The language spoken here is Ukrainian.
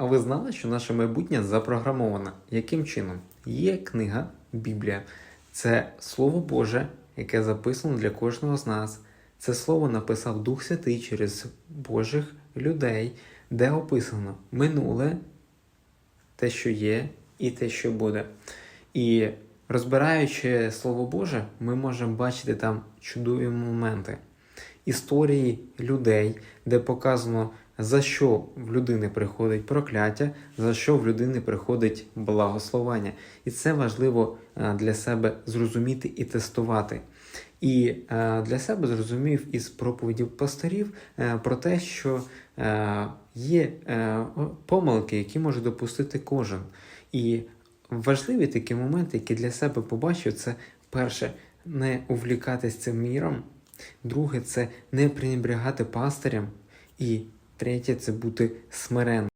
А ви знали, що наше майбутнє запрограмоване? Яким чином? Є книга Біблія. Це Слово Боже, яке записано для кожного з нас. Це слово написав Дух Святий через Божих людей, де описано минуле, те, що є, і те, що буде. І розбираючи Слово Боже, ми можемо бачити там чудові моменти історії людей, де показано, за що в людини приходить прокляття, за що в людини приходить благословення. І це важливо е, для себе зрозуміти і тестувати. І е, для себе зрозумів із проповідів пасторів е, про те, що є помилки, які може допустити кожен. І важливі такі моменти, які для себе побачив, це перше не увлікатись цим міром. Друге це не пренебрягати пастирям. І третє це бути смиренним.